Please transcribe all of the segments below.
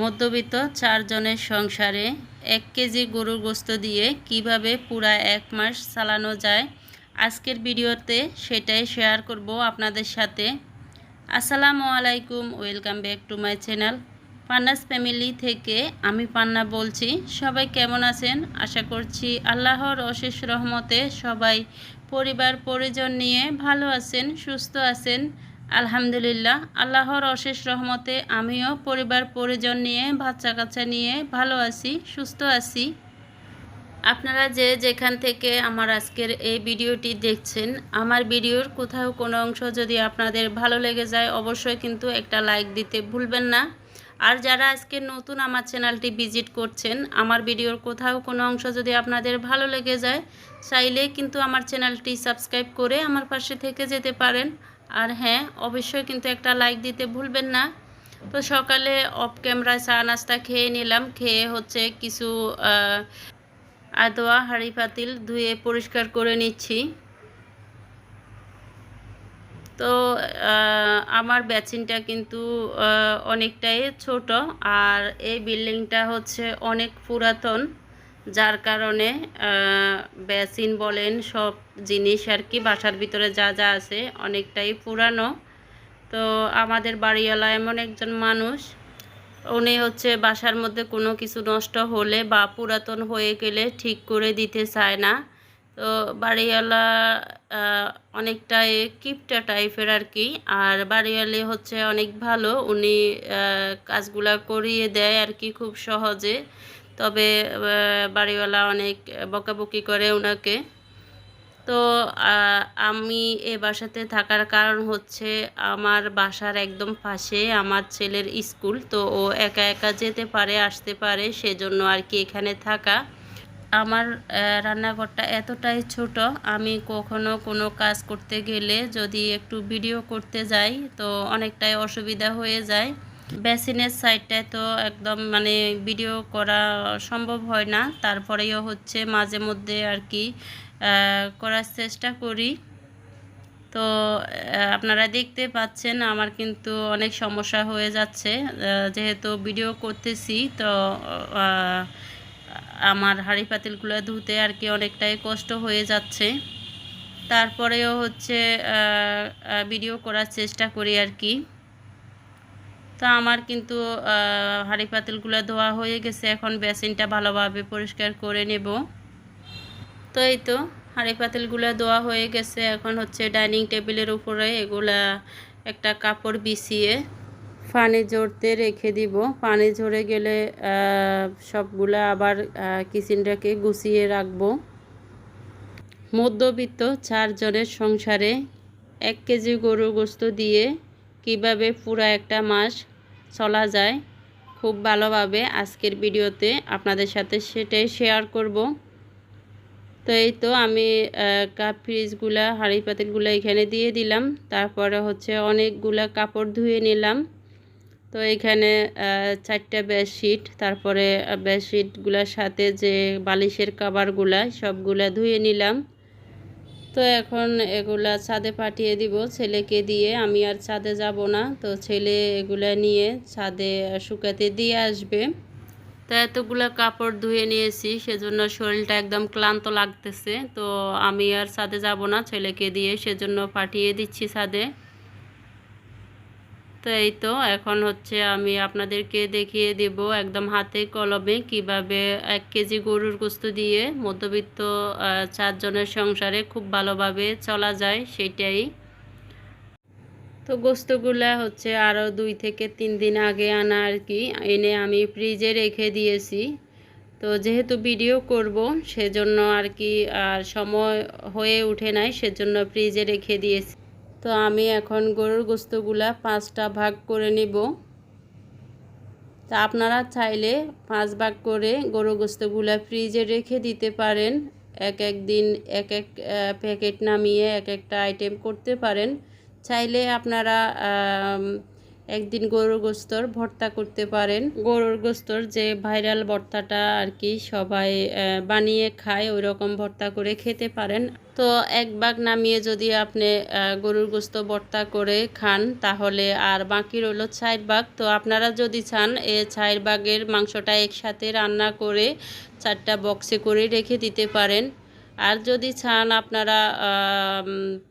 মধ্যবিত্ত চারজনের সংসারে এক কেজি গরুর গোস্ত দিয়ে কীভাবে পুরা এক মাস চালানো যায়, আজকের ভিডিওতে সেটাই শেয়ার করব আপনাদের সাথে। আসসালামু আলাইকুম, welcome back to my channel. Panna's family থেকে আমি পান্না বলছি, সবাই কেমন আছেন? আশা করছি আল্লাহর অশেষ রহমতে সবাই পরিবার পরিজন নিয়ে ভালো আছেন, সুস্থ আছেন। আলহামদুলিল্লাহ, আল্লাহর অশেষ রহমতে আমিও পরিবার পরিজন নিয়ে বাচ্চা কাচ্চা নিয়ে ভালো আছি, সুস্থ আছি। আপনারা যে যেখান থেকে আমার আজকের এই ভিডিওটি দেখছেন, আমার ভিডিওর কোথাও কোনো অংশ যদি আপনাদের ভালো লেগে যায়, অবশ্যই কিন্তু একটা লাইক দিতে ভুলবেন না। আর যারা আজকে নতুন আমার চ্যানেলটি ভিজিট করছেন, আমার ভিডিওর কোথাও কোনো অংশ যদি আপনাদের ভালো লেগে যায়, চাইলে কিন্তু আমার চ্যানেলটি সাবস্ক্রাইব করে আমার পাশে থেকে যেতে পারেন। আর হ্যাঁ অবশ্যই কিন্তু একটা লাইক দিতে ভুলবেন না। তো সকালে অফ ক্যামেরায় চা নাস্তা খেয়ে নিলাম। খেয়ে হচ্ছে কিছু আদোয়া, হাঁড়ি পাতিল ধুয়ে পরিষ্কার করে নিচ্ছি। তো আমার ব্যাচিনটা কিন্তু অনেকটাই ছোট। আর এই বিল্ডিংটা হচ্ছে অনেক পুরাতন। যার কারণে বেসিন বলেন সব জিনিস আর কি বাসার ভিতরে যা যা আছে অনেকটাই পুরানো। তো আমাদের বাড়িওয়ালা এমন একজন মানুষ, উনি হচ্ছে বাসার মধ্যে কোনো কিছু নষ্ট হলে বা পুরাতন হয়ে গেলে ঠিক করে দিতে চায় না। তো বাড়িওয়ালা অনেকটাই কিপটা টাইপের আর কি। আর বাড়িওয়ালি হচ্ছে অনেক ভালো, উনি কাজগুলা করিয়ে দেয় আর কি খুব সহজে। তবে বাড়িওয়ালা অনেক বকাবকি করে ওনাকে তো আমি এ বাসাতে থাকার কারণ হচ্ছে আমার বাসার একদম পাশে আমার ছেলের স্কুল, তো ও একা একা যেতে পারে, আসতে পারে, সেজন্য আর কি এখানে থাকা। আমার রান্নাঘরটা এতটাই ছোট, আমি কখনো কোনো কাজ করতে গেলে যদি একটু ভিডিও করতে যাই, তো অনেকটাই অসুবিধা হয়ে যায়। বেসিনের সাইডটায় তো একদম মানে ভিডিও করা সম্ভব হয় না। তারপরেও হচ্ছে মাঝে মধ্যে আর কি করার চেষ্টা করি। তো আপনারা দেখতে পাচ্ছেন আমার কিন্তু অনেক সমস্যা হয়ে যাচ্ছে। যেহেতু ভিডিও করতেছি তো আমার হাঁড়ি পাতিলগুলো ধুতে আর কি অনেকটাই কষ্ট হয়ে যাচ্ছে। তারপরেও হচ্ছে ভিডিও করার চেষ্টা করি আর কি। তো আমার কিন্তু হাঁড়ি পাতিলগুলো ধোয়া হয়ে গেছে। এখন বেসিনটা ভালোভাবে পরিষ্কার করে নেব। তো এই তো, হাঁড়ি পাতিলগুলো ধোয়া হয়ে গেছে। এখন হচ্ছে ডাইনিং টেবিলের উপরে এগুলা একটা কাপড় বিছিয়ে পানি ঝরতে রেখে দিব। পানি ঝরে গেলে সবগুলা আবার কিচেনটাকে গুছিয়ে রাখব। মধ্যবিত্ত চারজনের সংসারে এক কেজি গরুর গোস্ত দিয়ে কীভাবে পুরা একটা মাস চলা যায়, খুব ভালোভাবে আজকের ভিডিওতে আপনাদের সাথে সেটাই শেয়ার করব। তো এই তো আমি কাপ ফ্রিজগুলা হাঁড়ি পাতিলগুলো এখানে দিয়ে দিলাম। তারপরে হচ্ছে অনেকগুলা কাপড় ধুয়ে নিলাম। তো এখানে চারটা বেডশিট তারপরে বেডশিটগুলোর সাথে যে বালিশের কাবারগুলা সবগুলা ধুয়ে নিলাম। তো এখন এগুলা ছাদে পাঠিয়ে দিব। ছেলেকে দিয়ে আমি আর ছাদে যাব না। তো ছেলে এগুলা নিয়ে ছাদে শুকাতে দিয়ে আসবে। তো এতগুলো কাপড় ধুয়ে নিয়েছি, সেজন্য শরীরটা একদম ক্লান্ত লাগতেছে। তো আমি আর ছাদে যাব না। ছেলেকে দিয়ে সেজন্য পাঠিয়ে দিচ্ছি ছাদে। তো এই তো, এখন হচ্ছে আমি আপনাদেরকে দেখিয়ে দেব একদম হাতে কলমে কীভাবে এক কেজি গরুর গোস্ত দিয়ে মধ্যবিত্ত চারজনের সংসারে খুব ভালোভাবে চলা যায় সেটাই। তো গোস্তগুলা হচ্ছে আরও দুই থেকে তিন দিন আগে আনা আর কি, এনে আমি ফ্রিজে রেখে দিয়েছি। তো যেহেতু ভিডিও করব, সেজন্য আর কি, আর সময় হয়ে উঠে নাই, সেজন্য ফ্রিজে রেখে দিয়েছি। তো আমি এখন গরুর গোস্তগুলা পাঁচটা ভাগ করে নিব। তা আপনারা চাইলে পাঁচ ভাগ করে গরু গোস্তগুলা ফ্রিজে রেখে দিতে পারেন। এক এক দিন, এক এক প্যাকেট নামিয়ে এক একটা আইটেম করতে পারেন। চাইলে আপনারা একদিন গরুর গোস্তর ভর্তা করতে পারেন। গরুর গোস্তর যে ভাইরাল ভর্তাটা আর কি সবাই বানিয়ে খায় ওই রকম ভর্তা করে খেতে পারেন। তো এক ভাগ নামিয়ে যদি আপনি গরুর গোস্ত ভর্তা করে খান, তাহলে আর বাকি রইল চার ভাগ তো আপনারা যদি চান, এ চার ভাগের মাংসটা একসাথে রান্না করে চারটা বক্সে করে রেখে দিতে পারেন। আর যদি চান আপনারা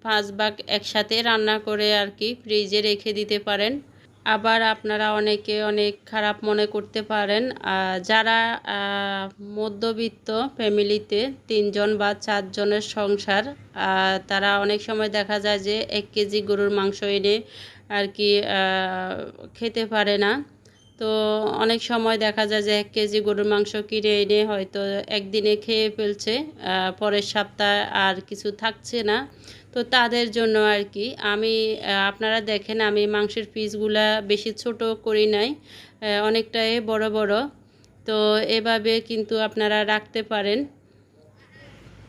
পাঁচ ভাগ একসাথে রান্না করে আর কি ফ্রিজে রেখে দিতে পারেন। আবার আপনারা অনেকে অনেক খারাপ মনে করতে পারেন। যারা মধ্যবিত্ত ফ্যামিলিতে তিনজন বা চারজনের সংসার তারা অনেক সময় দেখা যায় যে এক কেজি গরুর মাংস এনে আর কি খেতে পারে না। তো অনেক সময় দেখা যায় যে এক কেজি গরুর মাংস কিনে এনে হয়তো একদিনে খেয়ে ফেলছে পরের সপ্তাহে আর কিছু থাকছে না। তো তাদের জন্য আর কি আমি আপনারা দেখেন, আমি মাংসের পিসগুলা বেশি ছোট করি নাই অনেকটাই বড় বড়। তো এভাবে কিন্তু আপনারা রাখতে পারেন।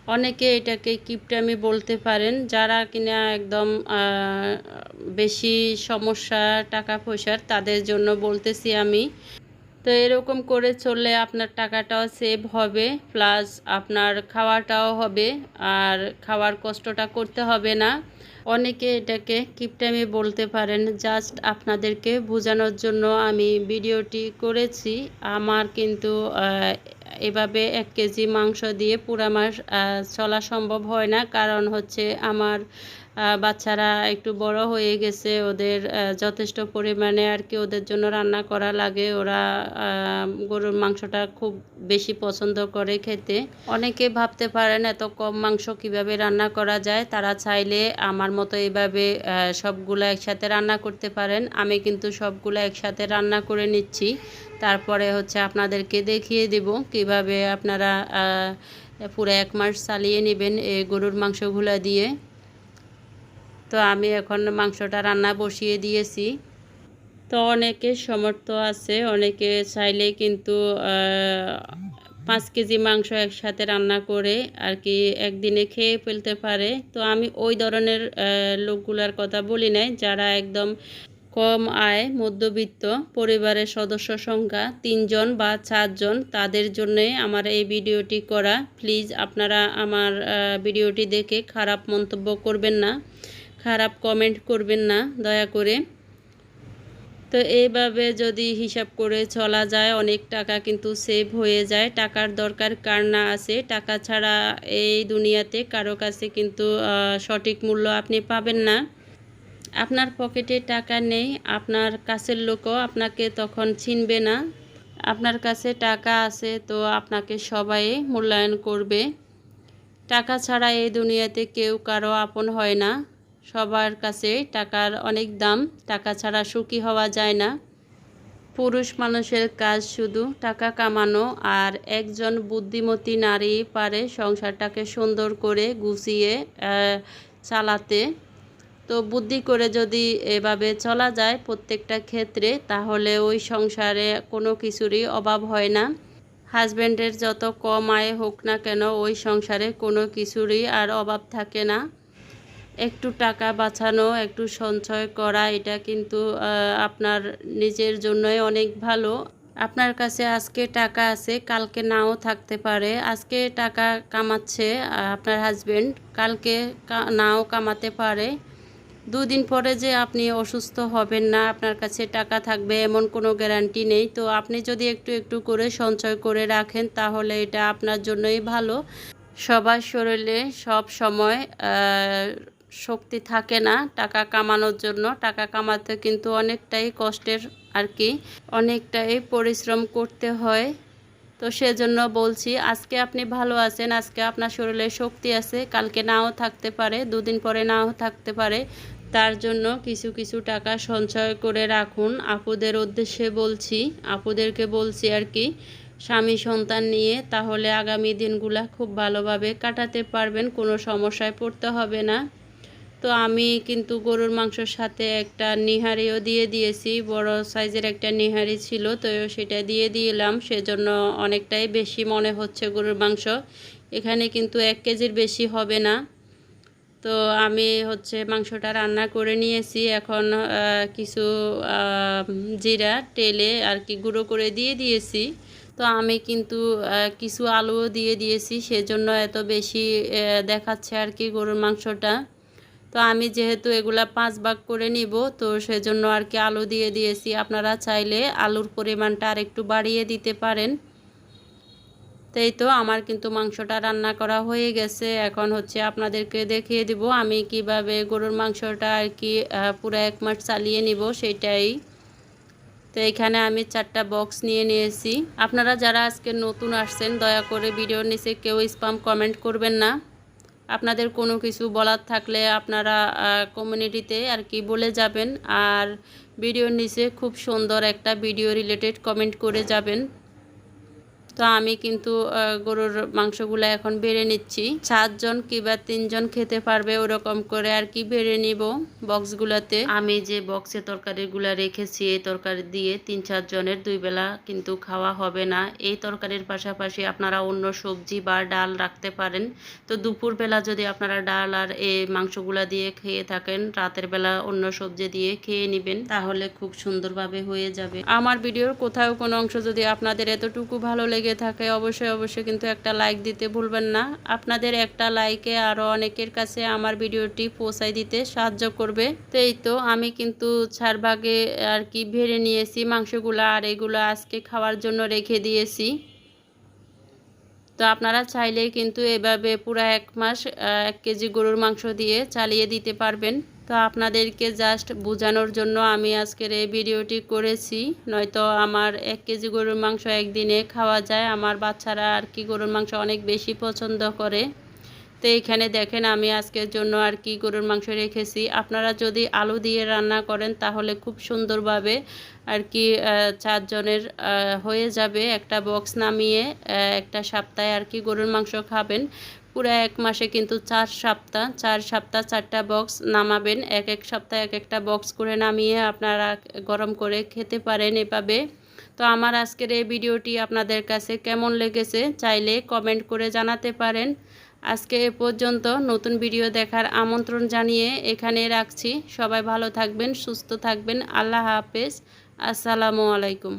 অনেকে এটাকে কিপটামি বলতে পারেন, যারা কিনা একদম বেশি সমস্যা, টাকা পয়সার, তাদের জন্য বলতেছি আমি। তো এরকম করে চললে আপনার টাকাটাও সেভ হবে প্লাস আপনার খাওয়াটাও হবে, আর খাওয়ার কষ্টটা করতে হবে না। অনেকে এটাকে কিপটামি বলতে পারেন জাস্ট আপনাদেরকে বোঝানোর জন্য আমি ভিডিওটি করেছি। আমার কিন্তু এভাবে এক কেজি মাংস দিয়ে পুরা মাস চলা সম্ভব হয় না। কারণ হচ্ছে আমার বাচ্চারা একটু বড় হয়ে গেছে, ওদের যথেষ্ট পরিমাণে আর কি ওদের জন্য রান্না করা লাগে। ওরা গরুর মাংসটা খুব বেশি পছন্দ করে খেতে। অনেকে ভাবতে পারেন এত কম মাংস কীভাবে রান্না করা যায়। তারা চাইলে আমার মতো এভাবে সবগুলো একসাথে রান্না করতে পারেন। আমি কিন্তু সবগুলো একসাথে রান্না করে নিচ্ছি। তারপরে হচ্ছে আপনাদেরকে দেখিয়ে দিব কীভাবে আপনারা পুরো এক মাস চালিয়ে নেবেন এই গরুর মাংসগুলো দিয়ে। তো আমি এখন মাংসটা রান্না বসিয়ে দিয়েছি। তো অনেকের সমর্থ আছে, অনেকে চাইলে কিন্তু পাঁচ কেজি মাংস একসাথে রান্না করে আর কি একদিনে খেয়ে ফেলতে পারে। তো আমি ওই ধরনের লোকগুলার কথা বলি নাই, যারা একদম কম আয় মধ্যবিত্ত পরিবারের সদস্য সংখ্যা, তিনজন বা চারজন, তাদের জন্যে আমার এই ভিডিওটি করা। প্লিজ আপনারা আমার ভিডিওটি দেখে খারাপ মন্তব্য করবেন না। খারাপ কমেন্ট করবেন না, দয়া করে। তো এইভাবে যদি হিসাব করে চলা যায়, অনেক টাকা কিন্তু সেভ হয়ে যায়। টাকার দরকার কার না আছে। টাকা ছাড়া এই দুনিয়াতে কারও কাছে কিন্তু সঠিক মূল্য আপনি পাবেন না। আপনার পকেটে টাকা নেই, আপনার কাছের লোকও আপনাকে তখন চিনবে না। আপনার কাছে টাকা আছে তো আপনাকে সবাই মূল্যায়ন করবে। টাকা ছাড়া এই দুনিয়াতে কেউ কারও আপন হয় না। সবার কাছে টাকার অনেক দাম, টাকা ছাড়া সুখী হওয়া যায় না। পুরুষ মানুষের কাজ শুধু টাকা কামানো, আর একজন বুদ্ধিমতী নারী পারে সংসারটাকে সুন্দর করে গুছিয়ে চালাতে। তো বুদ্ধি করে যদি এভাবে চলা যায় প্রত্যেকটা ক্ষেত্রে, তাহলে ওই সংসারে কোনো কিছুরই অভাব হয় না। হাজব্যান্ডের যত কম আয় হোক না কেন, ওই সংসারে কোনো কিছুরই আর অভাব থাকে না। একটু টাকা বাঁচানো, একটু সঞ্চয় করা, এটা কিন্তু আপনার নিজের জন্যই অনেক ভালো। আপনার কাছে আজকে টাকা আছে, কালকে নাও থাকতে পারে। আজকে টাকা কামাচ্ছে আপনার হাজবেন্ড কালকে নাও কামাতে পারে। দুদিন পরে যে আপনি অসুস্থ হবেন না, আপনার কাছে টাকা থাকবে, এমন কোনো গ্যারান্টি নেই। তো আপনি যদি একটু একটু করে সঞ্চয় করে রাখেন, তাহলে এটা আপনার জন্যই ভালো। সবার শরীরে সব সময় শক্তি থাকে না, টাকা কামানোর জন্য। টাকা কামাতে কিন্তু অনেকটাই কষ্টের আর কি। অনেকটাই পরিশ্রম করতে হয়। তো সেজন্য বলছি, আজকে আপনি ভালো আছেন, আজকে আপনার শরীরে শক্তি আছে, কালকে নাও থাকতে পারে, দুদিন পরে নাও থাকতে পারে। তার জন্য কিছু কিছু টাকা সঞ্চয় করে রাখুন। আপুদের উদ্দেশ্যে বলছি, আপুদেরকে বলছি আর কি, স্বামী সন্তান নিয়ে তাহলে আগামী দিনগুলা খুব ভালোভাবে কাটাতে পারবেন, কোনো সমস্যায় পড়তে হবে না। তো আমি কিন্তু গরুর মাংসের সাথে একটা নিহারিও দিয়ে দিয়েছি, বড় সাইজের একটা নিহারি ছিল, তো সেটা দিয়ে দিলাম। সেজন্য অনেকটাই বেশি মনে হচ্ছে গরুর মাংস। এখানে কিন্তু এক কেজির বেশি হবে না। তো আমি হচ্ছে মাংসটা রান্না করে নিয়েছি। এখন কিছু জিরা টেলে আর কি গুঁড়ো করে দিয়ে দিয়েছি। তো আমি কিন্তু কিছু আলুও দিয়ে দিয়েছি। সেজন্য এত বেশি দেখাচ্ছে আর কি গরুর মাংসটা। তো আমি যেহেতু এগুলা পাঁচ ভাগ করে নিব, তো সেজন্য আর কি আলু দিয়ে দিয়েছি। আপনারা চাইলে আলুর পরিমাণটা আর একটু বাড়িয়ে দিতে পারেন। তাই তো আমার কিন্তু মাংসটা রান্না করা হয়ে গেছে। এখন হচ্ছে আপনাদেরকে দেখিয়ে দিব আমি কীভাবে গরুর মাংসটা আর কি পুরো এক মাস চালিয়ে নিব সেটাই। তো এখানে আমি চারটা বক্স নিয়ে নিয়েছি। আপনারা যারা আজকে নতুন আসছেন, দয়া করে ভিডিওর নিচে কেউ স্পাম কমেন্ট করবেন না। আপনাদের কোনো কিছু বলার থাকলে আপনারা কমিউনিটিতে আর কি বলে যাবেন। আর ভিডিওর নিচে খুব সুন্দর একটা ভিডিও রিলেটেড কমেন্ট করে যাবেন। তো আমি কিন্তু গরুর মাংসগুলো এখন বেড়ে নিচ্ছি। চারজন কিংবা তিনজন খেতে পারবে ওরকম করে আর কি বেড়ে নিব বক্সগুলোতে। আমি যে বক্সে তরকারিগুলো রেখেছি, এই তরকারি দিয়ে তিন চারজনের দুই বেলা কিন্তু খাওয়া হবে না। এই তরকারির পাশাপাশি আপনারা অন্য সবজি বা ডাল রাখতে পারেন। তো দুপুরবেলা যদি আপনারা ডাল আর এই মাংসগুলা দিয়ে খেয়ে থাকেন, রাতের বেলা অন্য সবজি দিয়ে খেয়ে নেবেন, তাহলে খুব সুন্দরভাবে হয়ে যাবে। আমার ভিডিওর কোথাও কোনো অংশ যদি আপনাদের এতটুকু ভালো লেগে থাকে অবশ্যই অবশ্যই কিন্তু একটা লাইক দিতে ভুলবেন না। আপনাদের একটা লাইকে আরও অনেকের কাছে আমার ভিডিওটি পৌঁছাই দিতে সাহায্য করবে। তো এই তো, আমি কিন্তু চার ভাগে আর কি ভেড়ে নিয়েছি, মাংসগুলো আর এগুলো আজকে খাওয়ার জন্য রেখে দিয়েছি। তো আপনারা চাইলে কিন্তু এভাবে পুরো এক মাস এক কেজি গরুর মাংস দিয়ে চালিয়ে দিতে পারবেন। তো আপনাদেরকে জাস্ট বোঝানোর জন্য আমি আজকের এই ভিডিওটি করেছি। নয়তো আমার এক কেজি গরুর মাংস একদিনে খাওয়া যায়। আমার বাচ্চারা আর কি গরুর মাংস অনেক বেশি পছন্দ করে। তো এখানে দেখেন আমি আজকের জন্য আর কি গরুর মাংস রেখেছি। আপনারা যদি আলু দিয়ে রান্না করেন তাহলে খুব সুন্দরভাবে আর কি চারজনের হয়ে যাবে। একটা বক্স নামিয়ে একটা সপ্তাহে আর কি গরুর মাংস খাবেন। পুরো এক মাসে কিন্তু চার সপ্তাহ চার সপ্তাহ চারটা বক্স নামাবেন। এক এক সপ্তাহ এক একটা বক্স করে নামিয়ে আপনারা গরম করে খেতে পারেন এভাবে। তো আমার আজকের এই ভিডিওটি আপনাদের কাছে কেমন লেগেছে চাইলে কমেন্ট করে জানাতে পারেন। আজকে এ পর্যন্ত নতুন ভিডিও দেখার আমন্ত্রণ জানিয়ে এখানে রাখছি। সবাই ভালো থাকবেন, সুস্থ থাকবেন। আল্লাহ হাফেজ। আসসালামু আলাইকুম।